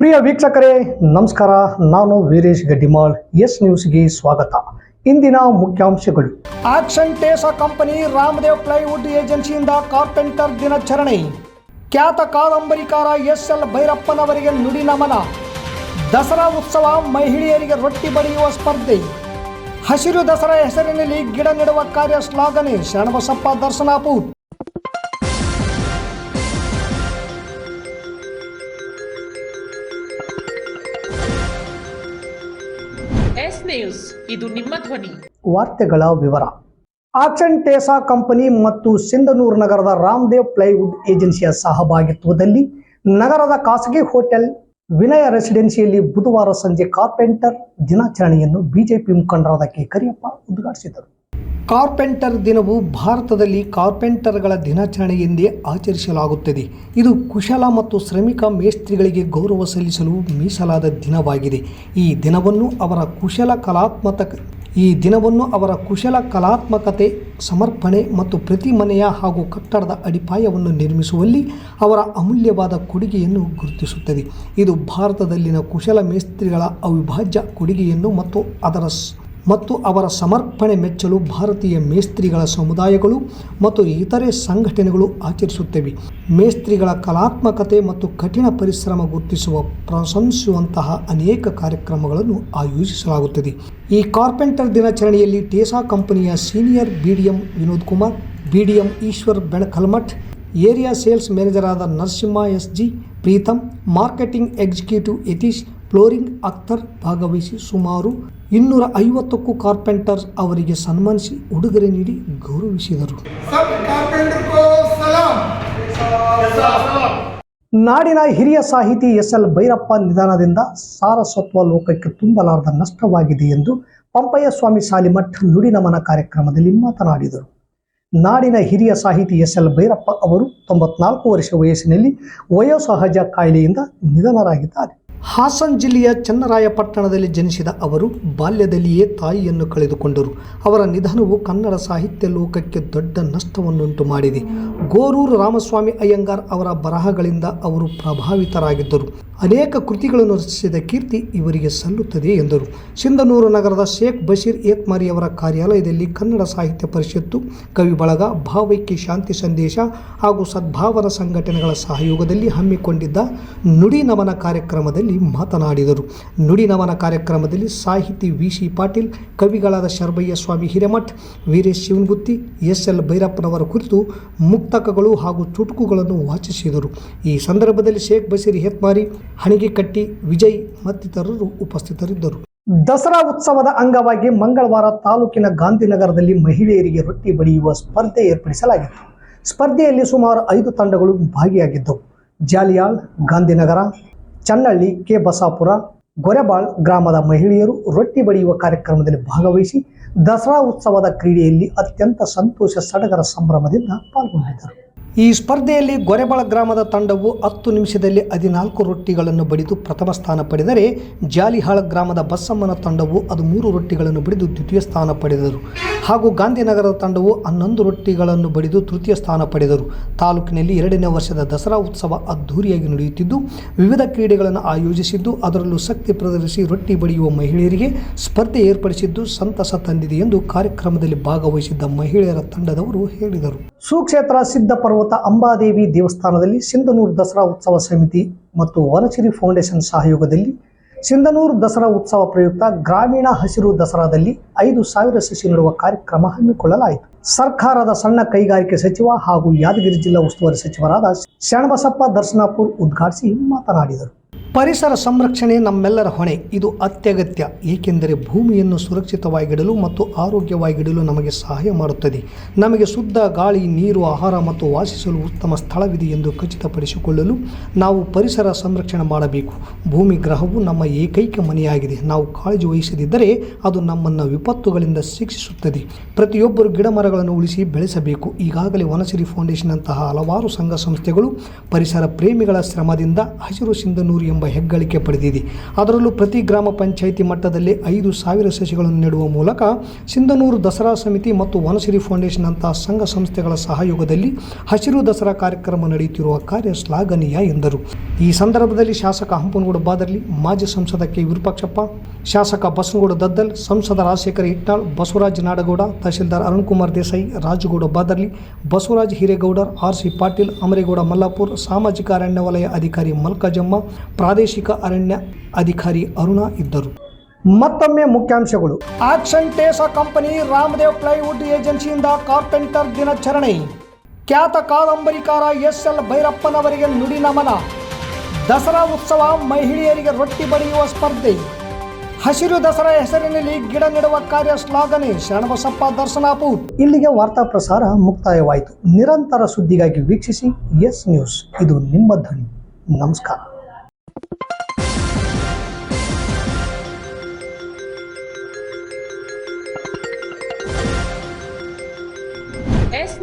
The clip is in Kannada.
ಪ್ರಿಯ ವೀಕ್ಷಕರೇ, ನಮಸ್ಕಾರ. ನಾನು ವೀರೇಶ್ ಗಡ್ಡಿಮಾಳ್. ಎಸ್ ನ್ಯೂಸ್ಗೆ ಸ್ವಾಗತ. ಇಂದಿನ ಮುಖ್ಯಾಂಶಗಳು. Action Tesa company Ramdev plywood ಏಜೆನ್ಸಿಯಿಂದ carpenter ದಿನಾಚರಣೆ. ಖ್ಯಾತ ಕಾದಂಬರಿಕಾರ ಎಸ್ ಎಲ್ ಭೈರಪ್ಪನವರಿಗೆ ನುಡಿ ನಮನ. ದಸರಾ ಉತ್ಸವ ಮಹಿಳೆಯರಿಗೆ ರೊಟ್ಟಿ ಬಡಿಯುವ ಸ್ಪರ್ಧೆ. ಹಸಿರು ದಸರಾ ಹೆಸರಿನಲ್ಲಿ ಗಿಡ ನೆಡುವ ಕಾರ್ಯ ಶ್ಲಾಘನೆ. ಶರಣಬಸಪ್ಪ ದರ್ಶನಾಪುರ್. ನ್ಯೂಸ್, ಇದು ನಿಮ್ಮ ಧ್ವನಿ. ವಾರ್ತೆಗಳ ವಿವರ. ಆಕ್ಷನ್ ಟೇಸಾ ಕಂಪನಿ ಮತ್ತು ಸಿಂಧನೂರು ನಗರದ ರಾಮದೇವ್ ಪ್ಲೈವುಡ್ ಏಜೆನ್ಸಿಯ ಸಹಭಾಗಿತ್ವದಲ್ಲಿ ನಗರದ ಖಾಸಗಿ ಹೋಟೆಲ್ ವಿನಯ ರೆಸಿಡೆನ್ಸಿಯಲ್ಲಿ ಬುಧವಾರ ಸಂಜೆ ಕಾರ್ಪೆಂಟರ್ ದಿನಾಚರಣೆಯನ್ನು ಬಿಜೆಪಿ ಮುಖಂಡರಾದ ಕೆ ಕರಿಯಪ್ಪ ಉದ್ಘಾಟಿಸಿದರು. ಕಾರ್ಪೆಂಟರ್ ದಿನವು ಭಾರತದಲ್ಲಿ ಕಾರ್ಪೆಂಟರ್ಗಳ ದಿನಾಚರಣೆ ಎಂದೇ ಆಚರಿಸಲಾಗುತ್ತದೆ. ಇದು ಕುಶಲ ಮತ್ತು ಶ್ರಮಿಕ ಮೇಸ್ತ್ರಿಗಳಿಗೆ ಗೌರವ ಸಲ್ಲಿಸಲು ಮೀಸಲಾದ ದಿನವಾಗಿದೆ. ಈ ದಿನವನ್ನು ಅವರ ಕುಶಲ ಕಲಾತ್ಮಕ ಈ ದಿನವನ್ನು ಅವರ ಕುಶಲ ಕಲಾತ್ಮಕತೆ, ಸಮರ್ಪಣೆ ಮತ್ತು ಪ್ರತಿ ಮನೆಯ ಹಾಗೂ ಕಟ್ಟಡದ ಅಡಿಪಾಯವನ್ನು ನಿರ್ಮಿಸುವಲ್ಲಿ ಅವರ ಅಮೂಲ್ಯವಾದ ಕೊಡುಗೆಯನ್ನು ಗುರುತಿಸುತ್ತದೆ. ಇದು ಭಾರತದಲ್ಲಿನ ಕುಶಲ ಮೇಸ್ತ್ರಿಗಳ ಅವಿಭಾಜ್ಯ ಕೊಡುಗೆಯನ್ನು ಮತ್ತು ಅದರ ಮತ್ತು ಅವರ ಸಮರ್ಪಣೆ ಮೆಚ್ಚಲು ಭಾರತೀಯ ಮೇಸ್ತ್ರಿಗಳ ಸಮುದಾಯಗಳು ಮತ್ತು ಇತರೆ ಸಂಘಟನೆಗಳು ಆಚರಿಸುತ್ತವೆ. ಮೇಸ್ತ್ರಿಗಳ ಕಲಾತ್ಮಕತೆ ಮತ್ತು ಕಠಿಣ ಪರಿಶ್ರಮ ಗುರುತಿಸುವ ಪ್ರಶಂಸಿಸುವಂತಹ ಅನೇಕ ಕಾರ್ಯಕ್ರಮಗಳನ್ನು ಆಯೋಜಿಸಲಾಗುತ್ತದೆ. ಈ ಕಾರ್ಪೆಂಟರ್ ದಿನಾಚರಣೆಯಲ್ಲಿ ಟೇಸಾ ಕಂಪನಿಯ senior BDM Vinod Kumar, BDM Eshwar Benakalmath, area sales manager ಆದ Narasimha S G Preetham, marketing executive Yatish, flooring Akhtar ಭಾಗವಹಿಸಿ ಸುಮಾರು ಇನ್ನೂರ ಐವತ್ತಕ್ಕೂ ಕಾರ್ಪೆಂಟರ್ ಅವರಿಗೆ ಸನ್ಮಾನಿಸಿ ಉಡುಗೊರೆ ನೀಡಿ ಗೌರವಿಸಿದರು. ನಾಡಿನ ಹಿರಿಯ ಸಾಹಿತಿ ಎಸ್ ಎಲ್ ಭೈರಪ್ಪ ನಿಧನದಿಂದ ಸಾರಸ್ವತ್ವ ಲೋಕಕ್ಕೆ ತುಂಬಲಾರದ ನಷ್ಟವಾಗಿದೆ ಎಂದು ಪಂಪಯ್ಯ ಸ್ವಾಮಿ ನುಡಿ ನಮನ ಕಾರ್ಯಕ್ರಮದಲ್ಲಿ ಮಾತನಾಡಿದರು. ನಾಡಿನ ಹಿರಿಯ ಸಾಹಿತಿ ಎಸ್ ಎಲ್ ಭೈರಪ್ಪ ಅವರು ತೊಂಬತ್ನಾಲ್ಕು ವರ್ಷ ವಯಸ್ಸಿನಲ್ಲಿ ವಯೋಸಹಜ ಕಾಯಿಲೆಯಿಂದ ನಿಧನರಾಗಿದ್ದಾರೆ. ಹಾಸನ್ ಜಿಲ್ಲೆಯ ಚನ್ನರಾಯಪಟ್ಟಣದಲ್ಲಿ ಜನಿಸಿದ ಅವರು ಬಾಲ್ಯದಲ್ಲಿಯೇ ತಾಯಿಯನ್ನು ಕಳೆದುಕೊಂಡರು. ಅವರ ನಿಧನವು ಕನ್ನಡ ಸಾಹಿತ್ಯ ಲೋಕಕ್ಕೆ ದೊಡ್ಡ ನಷ್ಟವನ್ನುಂಟು ಮಾಡಿದೆ. ಗೋರೂರು ರಾಮಸ್ವಾಮಿ ಅಯ್ಯಂಗಾರ್ ಅವರ ಬರಹಗಳಿಂದ ಅವರು ಪ್ರಭಾವಿತರಾಗಿದ್ದರು. ಅನೇಕ ಕೃತಿಗಳನ್ನು ರಚಿಸಿದ ಕೀರ್ತಿ ಇವರಿಗೆ ಸಲ್ಲುತ್ತದೆ ಎಂದರು. ಸಿಂಧನೂರು ನಗರದ ಶೇಖ್ ಬಶೀರ್ ಏತ್ಮಾರಿ ಅವರ ಕಾರ್ಯಾಲಯದಲ್ಲಿ ಕನ್ನಡ ಸಾಹಿತ್ಯ ಪರಿಷತ್ತು, ಕವಿ ಬಳಗ, ಭಾವೈಕ್ಯ ಶಾಂತಿ ಸಂದೇಶ ಹಾಗೂ ಸದ್ಭಾವನ ಸಂಘಟನೆಗಳ ಸಹಯೋಗದಲ್ಲಿ ಹಮ್ಮಿಕೊಂಡಿದ್ದ ನುಡಿ ನಮನ ಕಾರ್ಯಕ್ರಮದಲ್ಲಿ ಮಾತನಾಡಿದರು. ನುಡಿ ನಮನ ಕಾರ್ಯಕ್ರಮದಲ್ಲಿ ಸಾಹಿತಿ ವಿ ಸಿ ಪಾಟೀಲ್, ಕವಿಗಳಾದ ಶರ್ಬಯ್ಯ ಸ್ವಾಮಿ ಹಿರೇಮಠ್, ವೀರೇಶ್ ಶಿವನ್ಗುತ್ತಿ, ಎಸ್ ಎಲ್ ಭೈರಪ್ಪನವರ ಕುರಿತು ಮುಕ್ತಕಗಳು ಹಾಗೂ ಚುಟುಕುಗಳನ್ನು ವಾಚಿಸಿದರು. ಈ ಸಂದರ್ಭದಲ್ಲಿ ಶೇಖ್ ಬಸೀರ್ ಹೆತ್ಮಾರಿ, ಹಣಿಗೆ ಕಟ್ಟಿ, ವಿಜಯ್ ಮತ್ತಿತರರು ಉಪಸ್ಥಿತರಿದ್ದರು. ದಸರಾ ಉತ್ಸವದ ಅಂಗವಾಗಿ ಮಂಗಳವಾರ ತಾಲೂಕಿನ ಗಾಂಧಿನಗರದಲ್ಲಿ ಮಹಿಳೆಯರಿಗೆ ರೊಟ್ಟಿ ಬಡಿಯುವ ಸ್ಪರ್ಧೆ ಏರ್ಪಡಿಸಲಾಗಿತ್ತು. ಸ್ಪರ್ಧೆಯಲ್ಲಿ ಸುಮಾರು ಐದು ತಂಡಗಳು ಭಾಗಿಯಾಗಿದ್ದವು. ಜಾಲಿಯಾಳ್ ಗಾಂಧಿನಗರ, ಚನ್ನಳ್ಳಿ, ಕೆ ಬಸಾಪುರ ಗೊರೆಬಾಳ್ ಗ್ರಾಮದ ಮಹಿಳೆಯರು ರೊಟ್ಟಿ ಬಡಿಯುವ ಕಾರ್ಯಕ್ರಮದಲ್ಲಿ ಭಾಗವಹಿಸಿ ದಸರಾ ಉತ್ಸವದ ಕ್ರೀಡೆಯಲ್ಲಿ ಅತ್ಯಂತ ಸಂತೋಷ ಸಡಗರ ಸಂಭ್ರಮದಿಂದ ಪಾಲ್ಗೊಂಡಿದ್ದರು. ಈ ಸ್ಪರ್ಧೆಯಲ್ಲಿ ಗೊರೆಬಾಳ ಗ್ರಾಮದ ತಂಡವು ಹತ್ತು ನಿಮಿಷದಲ್ಲಿ ಹದಿನಾಲ್ಕು ರೊಟ್ಟಿಗಳನ್ನು ಬಡಿದು ಪ್ರಥಮ ಸ್ಥಾನ ಪಡೆದರೆ ಜಾಲಿಹಾಳ ಗ್ರಾಮದ ಬಸಮ್ಮನ ತಂಡವು ಅದು ಮೂರು ರೊಟ್ಟಿಗಳನ್ನು ಬಡಿದು ದ್ವಿತೀಯ ಸ್ಥಾನ ಪಡೆದರು. ಹಾಗೂ ಗಾಂಧಿನಗರದ ತಂಡವು ಹನ್ನೊಂದು ರೊಟ್ಟಿಗಳನ್ನು ಬಡಿದು ತೃತೀಯ ಸ್ಥಾನ ಪಡೆದರು. ತಾಲೂಕಿನಲ್ಲಿ ಎರಡನೇ ವರ್ಷದ ದಸರಾ ಉತ್ಸವ ಅದ್ಧೂರಿಯಾಗಿ ನಡೆಯುತ್ತಿದ್ದು, ವಿವಿಧ ಕ್ರೀಡೆಗಳನ್ನು ಆಯೋಜಿಸಿದ್ದು, ಅದರಲ್ಲೂ ಶಕ್ತಿ ಪ್ರದರ್ಶಿಸಿ ರೊಟ್ಟಿ ಬಡಿಯುವ ಮಹಿಳೆಯರಿಗೆ ಸ್ಪರ್ಧೆ ಏರ್ಪಡಿಸಿದ್ದು ಸಂತಸ ತಂದಿದೆ ಎಂದು ಕಾರ್ಯಕ್ರಮದಲ್ಲಿ ಭಾಗವಹಿಸಿದ್ದ ಮಹಿಳೆಯರ ತಂಡದವರು ಹೇಳಿದರು. ಸುಕ್ಷೇತ್ರ ಸಿದ್ಧ ಪರ್ವತ ಅಂಬಾದೇವಿ ದೇವಸ್ಥಾನದಲ್ಲಿ ಸಿಂಧನೂರು ದಸರಾ ಉತ್ಸವ ಸಮಿತಿ ಮತ್ತು ವನಚಿರಿ ಫೌಂಡೇಶನ್ ಸಹಯೋಗದಲ್ಲಿ ಸಿಂಧನೂರು ದಸರಾ ಉತ್ಸವ ಪ್ರಯುಕ್ತ ಗ್ರಾಮೀಣ ಹಸಿರು ದಸರಾದಲ್ಲಿ ಐದು ಸಾವಿರ ಸಸಿ ನೆಡುವ ಕಾರ್ಯಕ್ರಮ ಹಮ್ಮಿಕೊಳ್ಳಲಾಯಿತು. ಸರ್ಕಾರದ ಸಣ್ಣ ಕೈಗಾರಿಕೆ ಸಚಿವ ಹಾಗೂ ಯಾದಗಿರಿ ಜಿಲ್ಲಾ ಉಸ್ತುವಾರಿ ಸಚಿವರಾದ ಶರಣಬಸಪ್ಪ ದರ್ಶನಾಪುರ್ ಉದ್ಘಾಟಿಸಿ ಮಾತನಾಡಿದರು. ಪರಿಸರ ಸಂರಕ್ಷಣೆ ನಮ್ಮೆಲ್ಲರ ಹೊಣೆ. ಇದು ಅತ್ಯಗತ್ಯ. ಏಕೆಂದರೆ ಭೂಮಿಯನ್ನು ಸುರಕ್ಷಿತವಾಗಿಡಲು ಮತ್ತು ಆರೋಗ್ಯವಾಗಿಡಲು ನಮಗೆ ಸಹಾಯ ಮಾಡುತ್ತದೆ. ನಮಗೆ ಶುದ್ಧ ಗಾಳಿ, ನೀರು, ಆಹಾರ ಮತ್ತು ವಾಸಿಸಲು ಉತ್ತಮ ಸ್ಥಳವಿದೆ ಎಂದು ಖಚಿತಪಡಿಸಿಕೊಳ್ಳಲು ನಾವು ಪರಿಸರ ಸಂರಕ್ಷಣೆ ಮಾಡಬೇಕು. ಭೂಮಿ ಗ್ರಹವು ನಮ್ಮ ಏಕೈಕ ಮನೆಯಾಗಿದೆ. ನಾವು ಕಾಳಜಿ ವಹಿಸದಿದ್ದರೆ ಅದು ನಮ್ಮನ್ನು ವಿಪತ್ತುಗಳಿಂದ ಶಿಕ್ಷಿಸುತ್ತದೆ. ಪ್ರತಿಯೊಬ್ಬರು ಗಿಡ ಮರಗಳನ್ನು ಉಳಿಸಿ ಬೆಳೆಸಬೇಕು. ಈಗಾಗಲೇ ವನಸಿರಿ ಫೌಂಡೇಶನ್ ಅಂತಹ ಹಲವಾರು ಸಂಘ ಸಂಸ್ಥೆಗಳು ಪರಿಸರ ಪ್ರೇಮಿಗಳ ಶ್ರಮದಿಂದ ಹಸಿರು ಸಿಂಧನೂರು ಎಂಬ ಎಂಬ ಹೆಗ್ಗಳಿಕೆ ಪಡೆದಿದೆ. ಅದರಲ್ಲೂ ಪ್ರತಿ ಗ್ರಾಮ ಪಂಚಾಯಿತಿ ಮಟ್ಟದಲ್ಲಿ ಐದು ಸಾವಿರ ಸಸಿಗಳನ್ನು ನೆಡುವ ಮೂಲಕ ಸಿಂಧನೂರು ದಸರಾ ಸಮಿತಿ ಮತ್ತು ವನಸಿರಿ ಫೌಂಡೇಶನ್ ಅಂತಹ ಸಂಘ ಸಂಸ್ಥೆಗಳ ಸಹಯೋಗದಲ್ಲಿ ಹಸಿರು ದಸರಾ ಕಾರ್ಯಕ್ರಮ ನಡೆಯುತ್ತಿರುವ ಕಾರ್ಯ ಶ್ಲಾಘನೀಯ ಎಂದರು. ಈ ಸಂದರ್ಭದಲ್ಲಿ ಶಾಸಕ ಹಂಪನಗೌಡ ಬಾದರ್ಲಿ, ಮಾಜಿ ಸಂಸದ ಕೆ. ವಿರೂಪಾಕ್ಷಪ್ಪ, ಶಾಸಕ ಬಸನಗೌಡ ದದ್ದಲ್, ಸಂಸದ ರಾಜಶೇಖರ ಇಟ್ನಾಳ್ ಬಸವರಾಜ್ ನಾಡಗೌಡ, ತಹಶೀಲ್ದಾರ್ ಅರುಣ್ ಕುಮಾರ್ ದೇಸಾಯಿ, ರಾಜಗೌಡ ಬಾದರ್ಲಿ, ಬಸವರಾಜ್ ಹಿರೇಗೌಡರ್, ಆರ್ ಸಿ ಪಾಟೀಲ್, ಅಮರೇಗೌಡ ಮಲ್ಲಾಪುರ್, ಸಾಮಾಜಿಕ ಅರಣ್ಯ ವಲಯ ಅಧಿಕಾರಿ ಮಲ್ಕಾಜಮ್ಮ ಪ್ರಾದೇಶಿಕ ಅರಣ್ಯ ಅಧಿಕಾರಿ ಅರುಣ ಇದ್ದರು. ಮತ್ತೊಮ್ಮೆ ಮುಖ್ಯಾಂಶಗಳು. Action Tesa company Ramdev plywood ಏಜೆನ್ಸಿಯಿಂದ carpenter ದಿನಾಚರಣೆ. ಖ್ಯಾತ ಕಾದಂಬರಿಕಾರ ಎಸ್ ಎಲ್ ಭೈರಪ್ಪನವರಿಗೆ ನುಡಿ ನಮನ. ದಸರಾ ಉತ್ಸವ ಮಹಿಳೆಯರಿಗೆ ರೊಟ್ಟಿ ಬಡಿಯುವ ಸ್ಪರ್ಧೆ. ಹಸಿರು ದಸರಾ ಹೆಸರಿನಲ್ಲಿ ಗಿಡ ನೆಡುವ ಕಾರ್ಯ ಶ್ಲಾಘನೆ, ಶರಣಬಸಪ್ಪ ದರ್ಶನಾಪುರ್. ಇಲ್ಲಿಗೆ ವಾರ್ತಾ ಪ್ರಸಾರ ಮುಕ್ತಾಯವಾಯಿತು. ನಿರಂತರ ಸುದ್ದಿಗಾಗಿ ವೀಕ್ಷಿಸಿ ಎಸ್ ನ್ಯೂಸ್. ಇದು ನಿಮ್ಮ ಧ್ವನಿ. ನಮಸ್ಕಾರ.